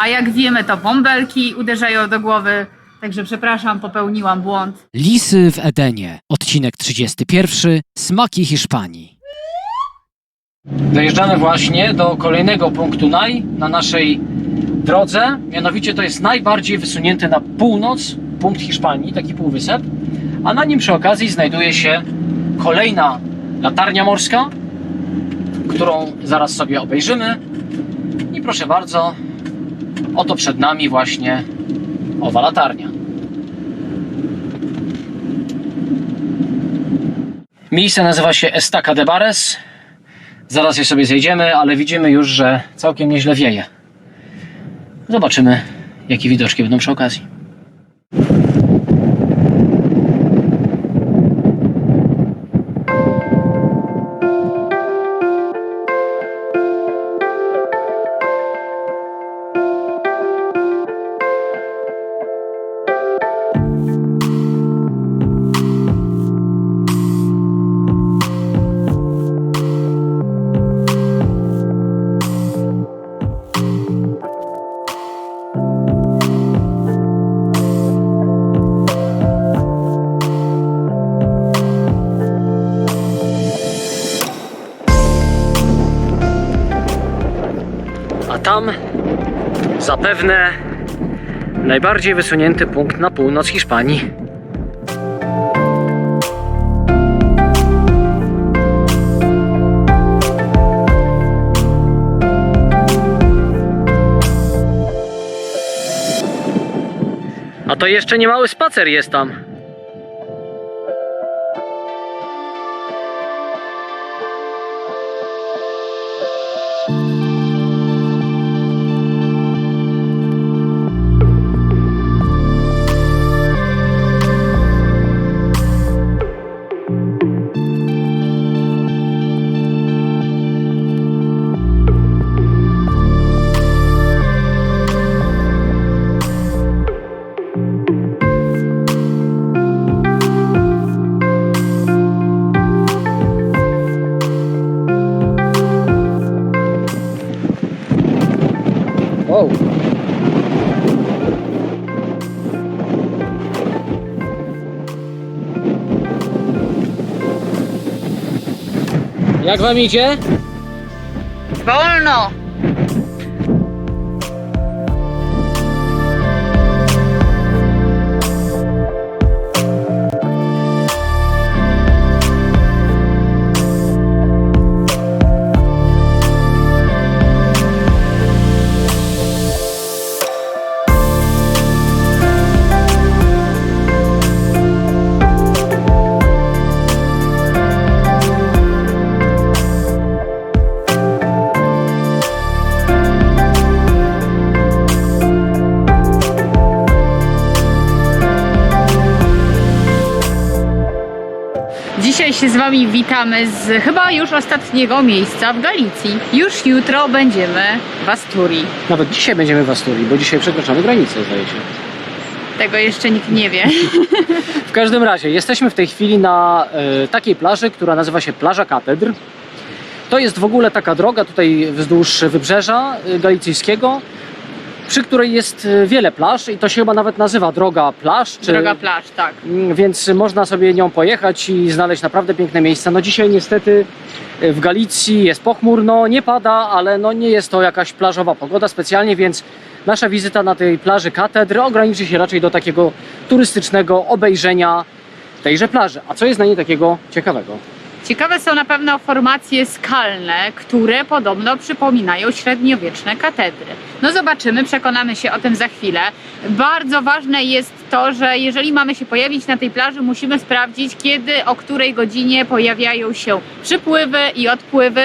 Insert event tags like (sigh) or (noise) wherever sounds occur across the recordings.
a jak wiemy, to bąbelki uderzają do głowy. Także przepraszam, popełniłam błąd. Lisy w Edenie, odcinek 31, Smaki Hiszpanii. Dojeżdżamy właśnie do kolejnego punktu NAJ na naszej drodze. Mianowicie to jest najbardziej wysunięty na północ punkt Hiszpanii, taki półwysep. A na nim przy okazji znajduje się kolejna latarnia morska, którą zaraz sobie obejrzymy. I proszę bardzo, oto przed nami właśnie owa latarnia. Miejsce nazywa się Estaca de Bares. Zaraz je sobie zejdziemy, ale widzimy już, że całkiem nieźle wieje. Zobaczymy, jakie widoczki będą przy okazji. Zapewne najbardziej wysunięty punkt na północ Hiszpanii. A to jeszcze nie mały spacer jest tam. Wow. Jak wam idzie? Wolno! Dzisiaj się z Wami witamy z chyba już ostatniego miejsca w Galicji. Już jutro będziemy w Asturii. Nawet dzisiaj będziemy w Asturii, bo dzisiaj przekraczamy granicę, zdaje się. Tego jeszcze nikt nie wie. (laughs) W każdym razie, jesteśmy w tej chwili na e, takiej plaży, która nazywa się Plaża Katedr. To jest w ogóle taka droga tutaj wzdłuż wybrzeża e, galicyjskiego, przy której jest e, wiele plaż i to się chyba nawet nazywa Droga Plaż. Czy... Droga plaż, tak. Mm, Więc można sobie nią pojechać i znaleźć naprawdę piękne miejsca. No dzisiaj niestety e, w Galicji jest pochmurno, nie pada, ale no nie jest to jakaś plażowa pogoda specjalnie, więc nasza wizyta na tej plaży Katedry ograniczy się raczej do takiego turystycznego obejrzenia tejże plaży. A co jest na niej takiego ciekawego? Ciekawe są na pewno formacje skalne, które podobno przypominają średniowieczne katedry. No zobaczymy, przekonamy się o tym za chwilę. Bardzo ważne jest to, że jeżeli mamy się pojawić na tej plaży, musimy sprawdzić, kiedy, o której godzinie pojawiają się przypływy i odpływy,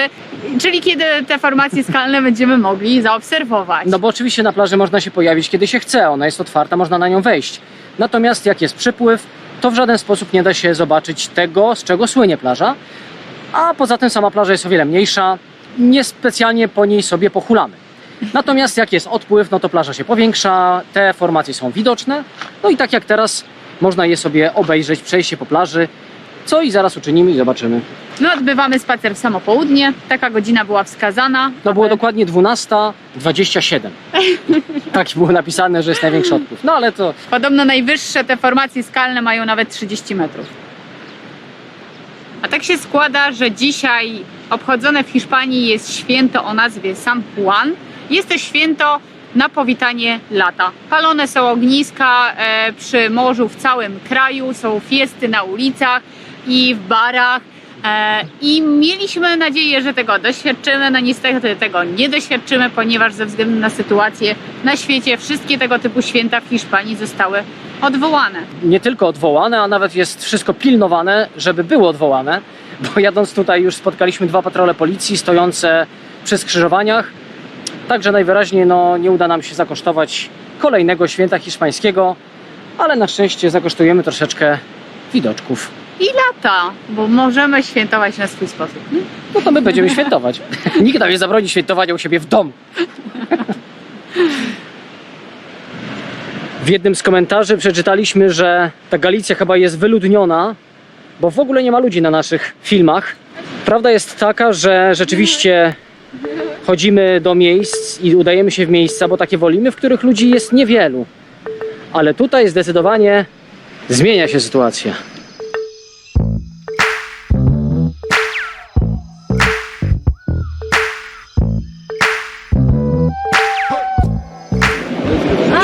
czyli kiedy te formacje skalne będziemy mogli zaobserwować. No bo oczywiście na plaży można się pojawić kiedy się chce, ona jest otwarta, można na nią wejść. Natomiast jak jest przypływ, to w żaden sposób nie da się zobaczyć tego, z czego słynie plaża. A poza tym sama plaża jest o wiele mniejsza, niespecjalnie po niej sobie pochulamy. Natomiast jak jest odpływ, no to plaża się powiększa, te formacje są widoczne, no i tak jak teraz można je sobie obejrzeć, przejść się po plaży. co i zaraz uczynimy i zobaczymy. No, odbywamy spacer w samo południe. Taka godzina była wskazana. No było aby- dokładnie 12.27. (laughs) tak było napisane, że jest największy odpływ. No ale to Podobno najwyższe te formacje skalne mają nawet 30 metrów. A tak się składa, że dzisiaj obchodzone w Hiszpanii jest święto o nazwie San Juan. Jest to święto na powitanie lata. Palone są ogniska e, przy morzu w całym kraju, są fiesty na ulicach i w barach. E, I mieliśmy nadzieję, że tego doświadczymy. No niestety tego nie doświadczymy, ponieważ ze względu na sytuację na świecie wszystkie tego typu święta w Hiszpanii zostały odwołane. nie tylko odwołane, a nawet jest wszystko pilnowane, żeby było odwołane. Bo jadąc tutaj już spotkaliśmy dwa patrole policji stojące przy skrzyżowaniach. Także najwyraźniej no, nie uda nam się zakosztować kolejnego święta hiszpańskiego, ale na szczęście zakosztujemy troszeczkę widoczków. I lata, bo możemy świętować na swój sposób. nie? No to my będziemy świętować. (laughs) Nikt nam nie zabroni świętowania u siebie w domu. W jednym z komentarzy przeczytaliśmy, że ta Galicja chyba jest wyludniona, bo w ogóle nie ma ludzi na naszych filmach. Prawda jest taka, że rzeczywiście chodzimy do miejsc i udajemy się w miejsca, bo takie wolimy, w których ludzi jest niewielu. Ale tutaj zdecydowanie zmienia się sytuacja.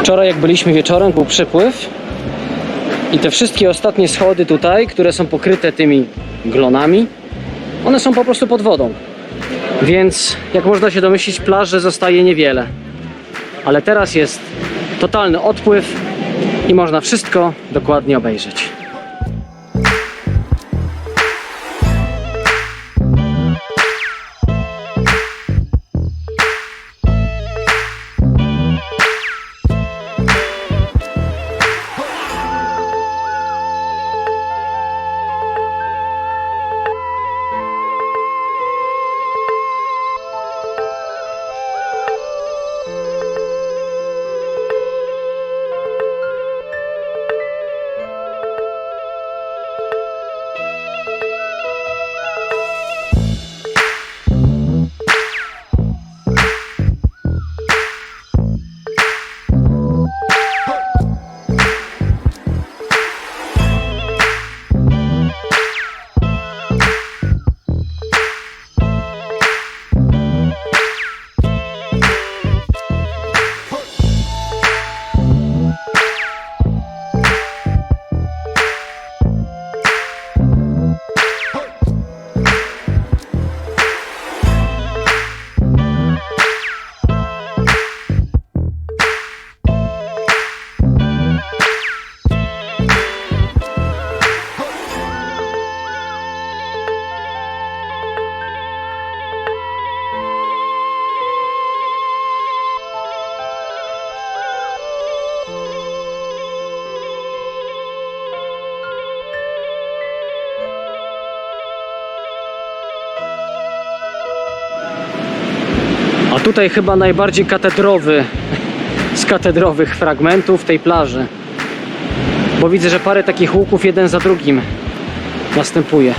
Wczoraj jak byliśmy wieczorem był przypływ i te wszystkie ostatnie schody tutaj, które są pokryte tymi glonami, one są po prostu pod wodą. Więc jak można się domyślić, plaży zostaje niewiele. Ale teraz jest totalny odpływ i można wszystko dokładnie obejrzeć. Tutaj chyba najbardziej katedrowy z katedrowych fragmentów tej plaży. Bo widzę, że parę takich łuków jeden za drugim następuje.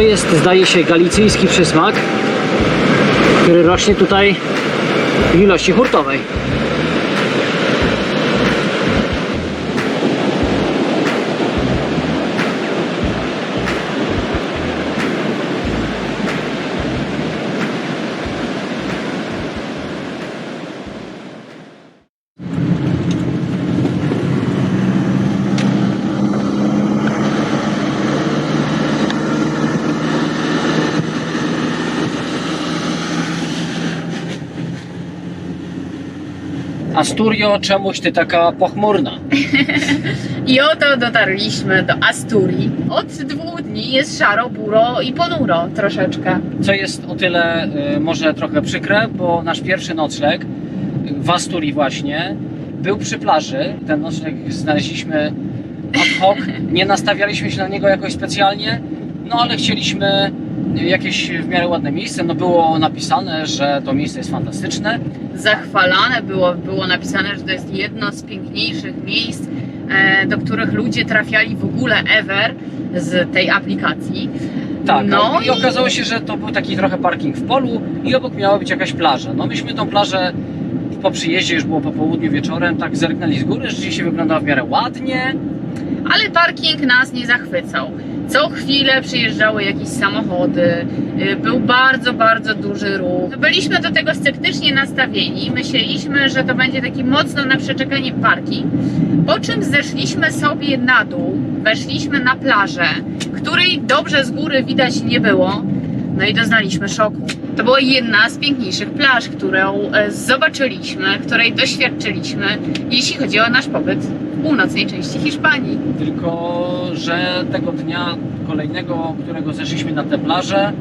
Jest, zdaje się, galicyjski przysmak, który rośnie tutaj w ilości hurtowej. Asturio, czemuś ty taka pochmurna? (laughs) I oto dotarliśmy do Asturii. Od dwóch dni jest szaro, buro i ponuro troszeczkę. Co jest o tyle y, może trochę przykre, bo nasz pierwszy nocleg w Asturii właśnie był przy plaży. Ten nocleg znaleźliśmy ad hoc, nie nastawialiśmy się na niego jakoś specjalnie, no ale chcieliśmy jakieś w miarę ładne miejsce. No było napisane, że to miejsce jest fantastyczne. Zachwalane było, było napisane, że to jest jedno z piękniejszych miejsc, e, do których ludzie trafiali w ogóle ever z tej aplikacji. Tak, No no i i- okazało się, że to był taki trochę parking w polu i obok miała być jakaś plaża. No myśmy tą plażę po przyjeździe, już było po południu wieczorem, tak zerknęli z góry, rzeczywiście wyglądała w miarę ładnie. Ale parking nas nie zachwycał. Co chwilę przyjeżdżały jakieś samochody, y, był bardzo, bardzo duży ruch. Byliśmy do tego sceptycznie nastawieni. Myśleliśmy, że to będzie taki mocno na przeczekanie parking. Po czym zeszliśmy sobie na dół, weszliśmy na plażę, której dobrze z góry widać nie było. No i doznaliśmy szoku. To była jedna z piękniejszych plaż, którą e, zobaczyliśmy, której doświadczyliśmy, jeśli chodzi o nasz pobyt w północnej części Hiszpanii. Tylko, że tego dnia kolejnego, którego zeszliśmy na tę plażę,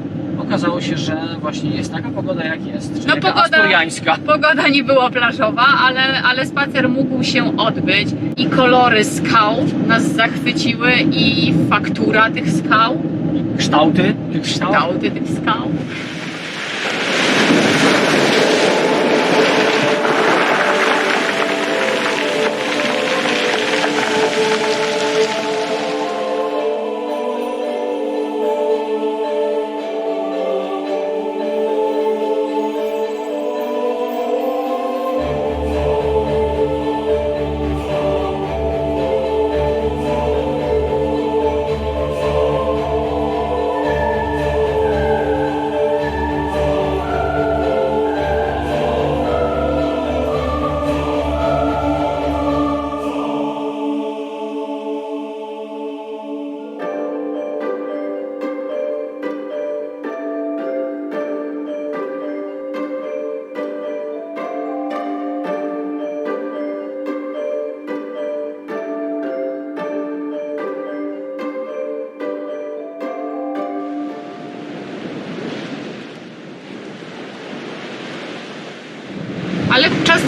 okazało się, że właśnie jest taka pogoda jak jest. Czyli No pogoda-. Pogoda nie była plażowa, ale, ale spacer mógł się odbyć i kolory skał nas zachwyciły i faktura tych skał, Kształty tych kształt. kształty tych skał.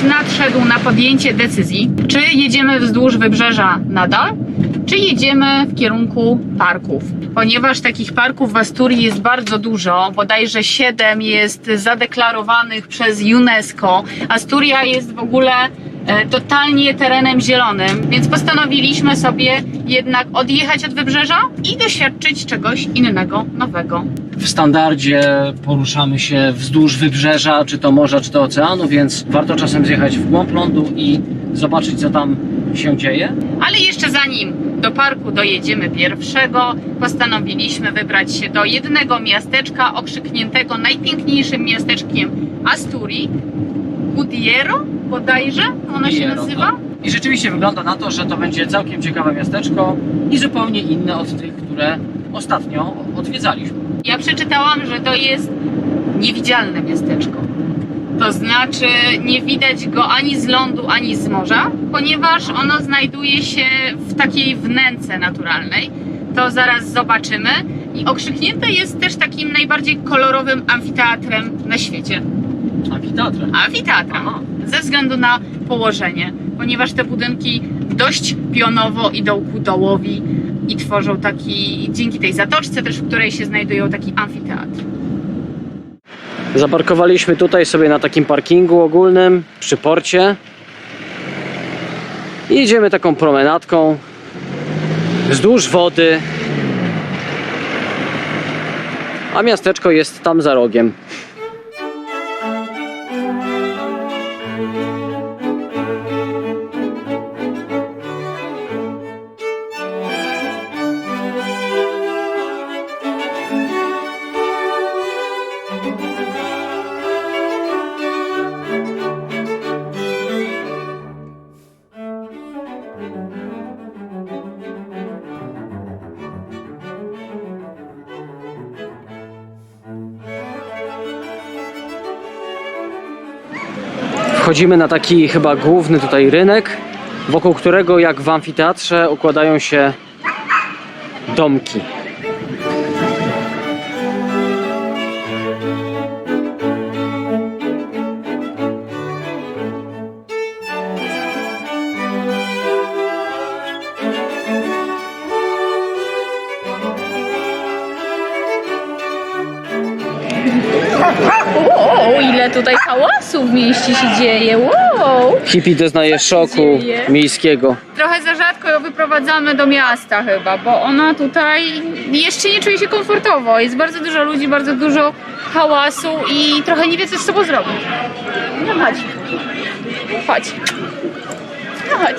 Nadszedł na podjęcie decyzji, czy jedziemy wzdłuż wybrzeża nadal, czy jedziemy w kierunku parków. Ponieważ takich parków w Asturii jest bardzo dużo, bodajże 7 jest zadeklarowanych przez UNESCO. Asturia jest w ogóle e, totalnie terenem zielonym, więc postanowiliśmy sobie jednak odjechać od wybrzeża i doświadczyć czegoś innego, nowego. W standardzie poruszamy się wzdłuż wybrzeża, czy to morza, czy to oceanu, więc warto czasem zjechać w głąb lądu i zobaczyć, co tam się dzieje. Ale jeszcze zanim do parku dojedziemy pierwszego, postanowiliśmy wybrać się do jednego miasteczka okrzykniętego najpiękniejszym miasteczkiem Asturii. Gudiero bodajże ono się nazywa. tak. I rzeczywiście wygląda na to, że to będzie całkiem ciekawe miasteczko i zupełnie inne od tych, które ostatnio odwiedzaliśmy. Ja przeczytałam, że to jest niewidzialne miasteczko. To znaczy nie widać go ani z lądu, ani z morza, ponieważ ono znajduje się w takiej wnęce naturalnej. To zaraz zobaczymy. I okrzyknięte jest też takim najbardziej kolorowym amfiteatrem na świecie. Amfiteatrem. Amfiteatrem. Aha. Ze względu na położenie, ponieważ te budynki dość pionowo idą ku dołowi i tworzą taki, dzięki tej zatoczce też, w której się znajdują taki amfiteatr. Zaparkowaliśmy tutaj sobie na takim parkingu ogólnym przy porcie. I idziemy taką promenadką wzdłuż wody. a miasteczko jest tam za rogiem. Wchodzimy na taki chyba główny tutaj rynek, wokół którego jak w amfiteatrze układają się domki. W mieście się dzieje, wow! Hippie doznaje szoku dzieje? miejskiego. Trochę za rzadko ją wyprowadzamy do miasta chyba, bo ona tutaj jeszcze nie czuje się komfortowo. Jest bardzo dużo ludzi, bardzo dużo hałasu i trochę nie wie, co z sobą zrobić. No chodź. Chodź. No chodź.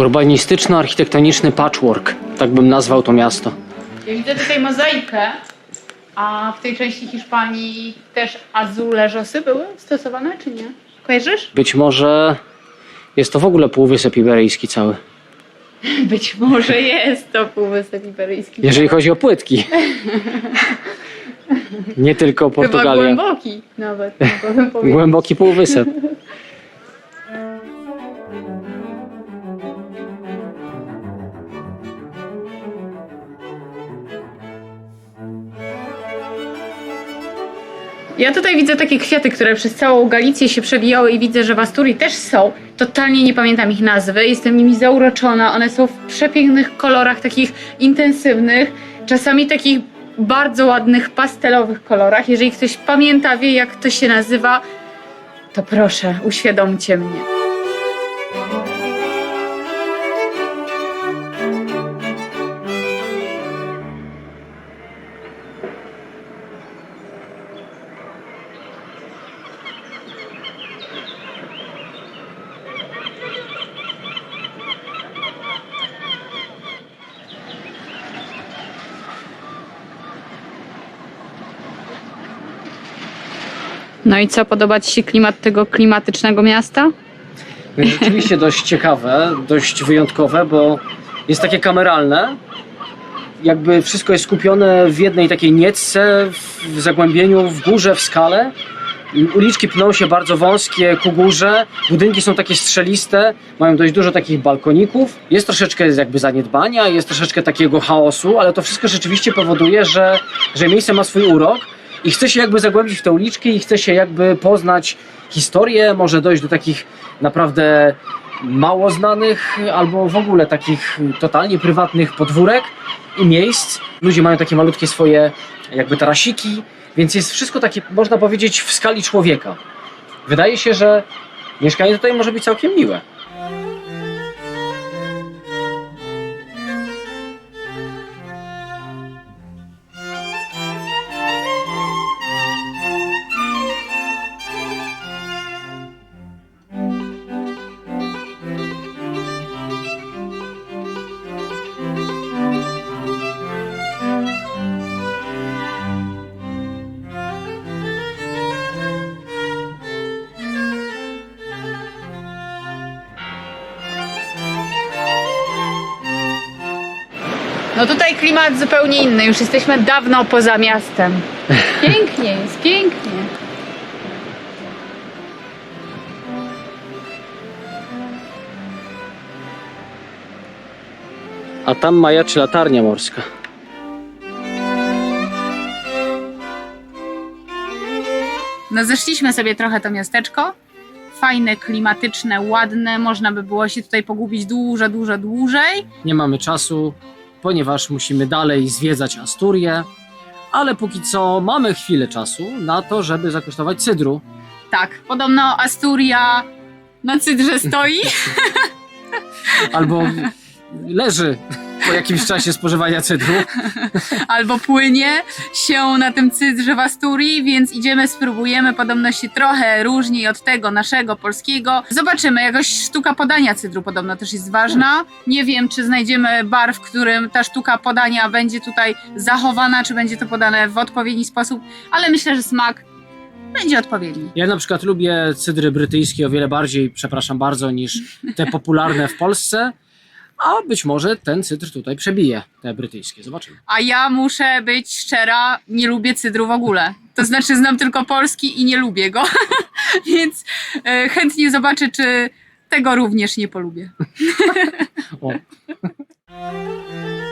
Urbanistyczno-architektoniczny patchwork, tak bym nazwał to miasto. Ja widzę tutaj mozaikę, a w tej części Hiszpanii też azule żosy były stosowane, czy nie? Kojarzysz? Być może jest to w ogóle półwysep iberyjski cały, (laughs) Być może jest to półwysep iberyjski. jeżeli chodzi o płytki. (laughs) Nie tylko Chyba Portugalia. głęboki nawet, mogłabym powiedzieć. Głęboki półwysep. (laughs) Ja tutaj widzę takie kwiaty, które przez całą Galicję się przewijały i widzę, że w Asturii też są. Totalnie nie pamiętam ich nazwy, jestem nimi zauroczona. One są w przepięknych kolorach, takich intensywnych, czasami takich bardzo ładnych, pastelowych kolorach. Jeżeli ktoś pamięta, wie jak to się nazywa, to proszę, uświadomcie mnie. No i co, podoba Ci się klimat tego klimatycznego miasta? Jest rzeczywiście dość ciekawe, dość wyjątkowe, bo jest takie kameralne. Jakby wszystko jest skupione w jednej takiej niecce, w zagłębieniu, w górze, w skale. Uliczki pną się bardzo wąskie ku górze, budynki są takie strzeliste, mają dość dużo takich balkoników. Jest troszeczkę jakby zaniedbania, jest troszeczkę takiego chaosu, ale to wszystko rzeczywiście powoduje, że, że miejsce ma swój urok i chce się jakby zagłębić w te uliczki i chce się jakby poznać historię, może dojść do takich naprawdę mało znanych albo w ogóle takich totalnie prywatnych podwórek i miejsc. Ludzie mają takie malutkie swoje jakby tarasiki, więc jest wszystko takie, można powiedzieć, w skali człowieka. Wydaje się, że mieszkanie tutaj może być całkiem miłe. No tutaj klimat zupełnie inny, już jesteśmy dawno poza miastem. (laughs) Pięknie jest, pięknie. A tam majaczy latarnia morska. No zeszliśmy sobie trochę to miasteczko. Fajne, klimatyczne, ładne. Można by było się tutaj pogubić dużo, dużo dłużej. Nie mamy czasu, ponieważ musimy dalej zwiedzać Asturię, ale póki co mamy chwilę czasu na to, żeby zakosztować cydru. Tak, podobno Asturia na cydrze stoi. Albo leży po jakimś czasie spożywania cydru. (laughs) albo płynie się na tym cydrze w Asturii, więc idziemy, spróbujemy. Podobno się trochę różni od tego naszego polskiego. Zobaczymy, jakoś sztuka podania cydru podobno też jest ważna. Nie wiem, czy znajdziemy bar, w którym ta sztuka podania będzie tutaj zachowana, czy będzie to podane w odpowiedni sposób, ale myślę, że smak będzie odpowiedni. Ja na przykład lubię cydry brytyjskie o wiele bardziej, przepraszam bardzo, niż te popularne w Polsce. A być może ten cydr tutaj przebije te brytyjskie. Zobaczymy. A ja muszę być szczera, nie lubię cydru w ogóle. To znaczy znam tylko polski i nie lubię go, (laughs) więc e, chętnie zobaczę, czy tego również nie polubię. (laughs) O. (laughs)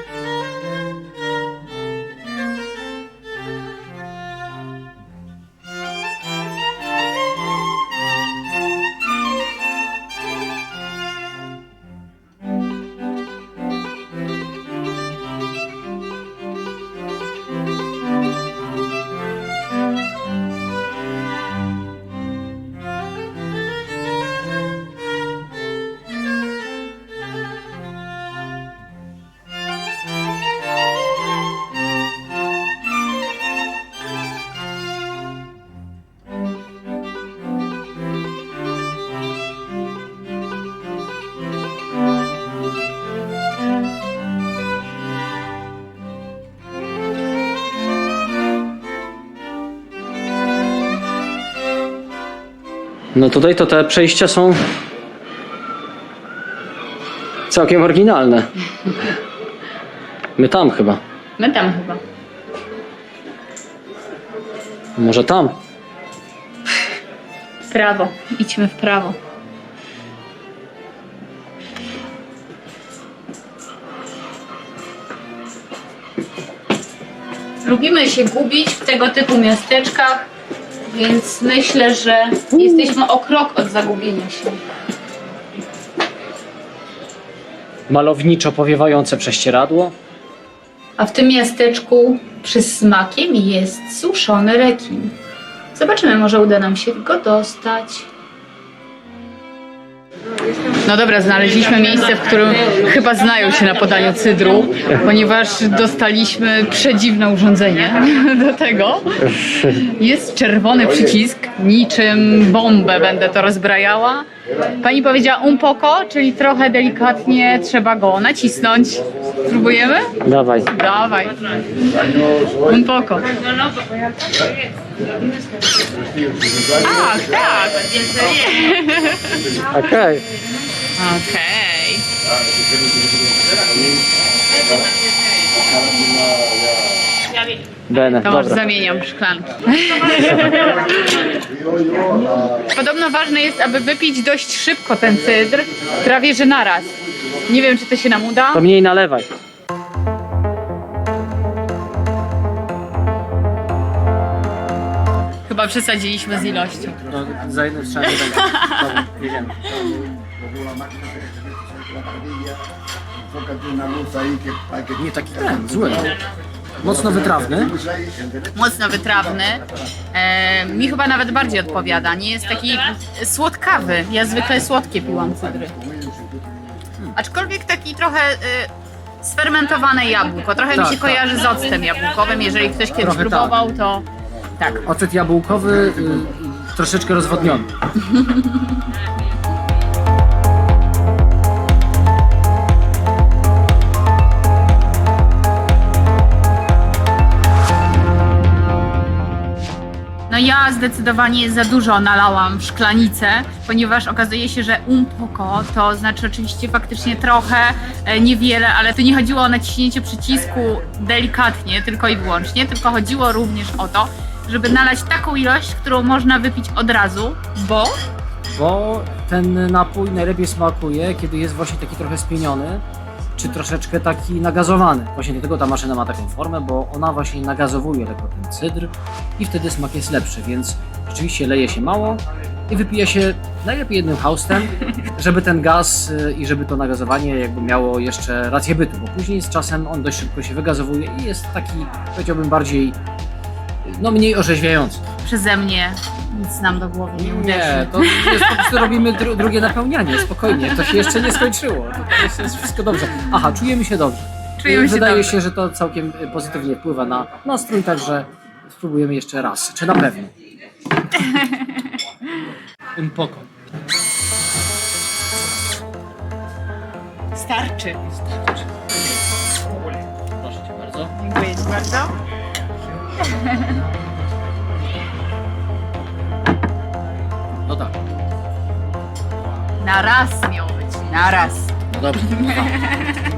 No tutaj to te przejścia są całkiem oryginalne. My tam chyba. My tam chyba. Może tam. W prawo. Idźmy w prawo. Lubimy się gubić w tego typu miasteczkach, więc myślę, że jesteśmy o krok od zagubienia się. Malowniczo powiewające prześcieradło. A w tym miasteczku przy smakiem jest suszony rekin. Zobaczymy, może uda nam się go dostać. No dobra, znaleźliśmy miejsce, w którym chyba znają się na podaniu cydru, ponieważ dostaliśmy przedziwne urządzenie (laughs) do tego. Jest czerwony przycisk, niczym bombę będę to rozbrajała. Pani powiedziała un poco, czyli trochę delikatnie trzeba go nacisnąć. Spróbujemy? Dawaj. Dawaj. Un poco. Tak, tak. (laughs) Okej. Okej. Bene, To może dobra. zamieniam szklanki. (laughs) Podobno ważne jest, aby wypić dość szybko ten cydr, prawie że naraz. Nie wiem, czy to się nam uda. To mniej nalewaj. Chyba przesadziliśmy z ilością. No, za jednym strzałem nie będzie. (laughs) Dobra, jedziemy. Nie taki ten, zły. Mocno wytrawny. Mocno wytrawny. E, mi chyba nawet bardziej odpowiada. Nie jest taki słodkawy. Ja zwykle słodkie piłam cydry. Aczkolwiek taki trochę e, sfermentowane jabłko. Trochę mi Tak, się tak. kojarzy z octem jabłkowym. Jeżeli ktoś kiedyś Trochę tak. próbował, to tak. Ocet jabłkowy, y, troszeczkę rozwodniony. No ja zdecydowanie za dużo nalałam w szklanicę, ponieważ okazuje się, że un poco to znaczy oczywiście faktycznie trochę, e, niewiele, ale tu nie chodziło o naciśnięcie przycisku delikatnie, tylko i wyłącznie, tylko chodziło również o to, żeby nalać taką ilość, którą można wypić od razu, bo Bo ten napój najlepiej smakuje, kiedy jest właśnie taki trochę spieniony, czy troszeczkę taki nagazowany. Właśnie dlatego ta maszyna ma taką formę, bo ona właśnie nagazowuje lekko ten cydr i wtedy smak jest lepszy, więc Rzeczywiście leje się mało i wypija się najlepiej jednym haustem, (laughs) żeby ten gaz y, i żeby to nagazowanie jakby miało jeszcze rację bytu, bo później z czasem on dość szybko się wygazowuje i jest taki, powiedziałbym, bardziej, no mniej orzeźwiający. Przeze mnie nic nam do głowy nie uderzy. Nie, to jest po prostu robimy dru drugie napełnianie, spokojnie, to się jeszcze nie skończyło, to jest, jest wszystko dobrze. Aha, czujemy się dobrze. Czujemy się Wydaje dobrze. się, że to całkiem y, pozytywnie wpływa na nastrój, także spróbujemy jeszcze raz, czy na pewno. (laughs) Un poco. Starczy. Proszę Cię bardzo. Dziękuję Ci bardzo. No tak, Na raz miał być, na raz. no dobrze. (laughs)